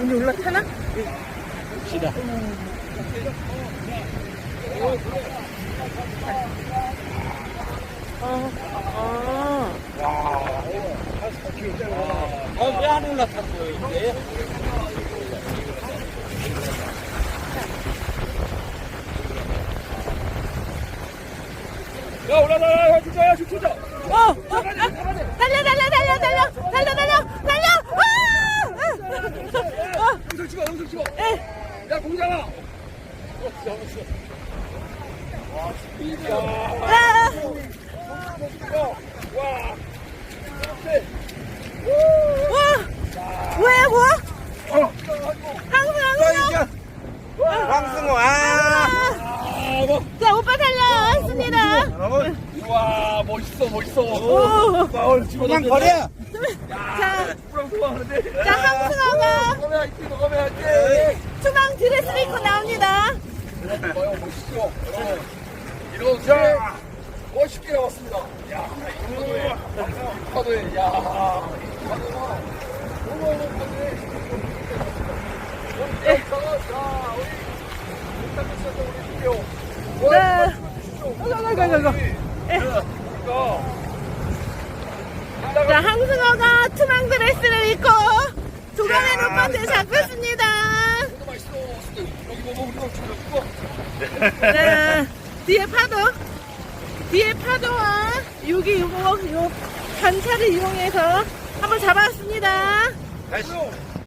여기 올라타나? 시다. 어, 어. 어, 왜안 올라탄 거예요, 이제? 야 올라가 야 진짜 야 진짜 어, 어, 아, 달려, 달려, 달려, 달려, 달려, 달려, 달려. 아! 어, 찍어 에, 야 공장아. 아, 와. 와, 왜, 뭐? 어. 항상, 항상. 황승호, 아! 자, 오빠 달려왔습니다. 와 멋있어 멋있어. 오, 나 오늘 지금 그냥 버려! 자, 자, 항승아가 투망 드레스를 입고 나옵니다. 여러분 이렇게 멋있게 나왔습니다 야 이 파도에 이파도에 야 이파도가 너무너무 파도에 자 우리 우리 video. 네. 자, 자, 항승어가 투망 드레스를 입고 조간의 오빠한테 잡혔습니다. 네, 뒤에 파도, 뒤에 파도와 여기 요거 요 관차를 이용해서 한번 잡았습니다.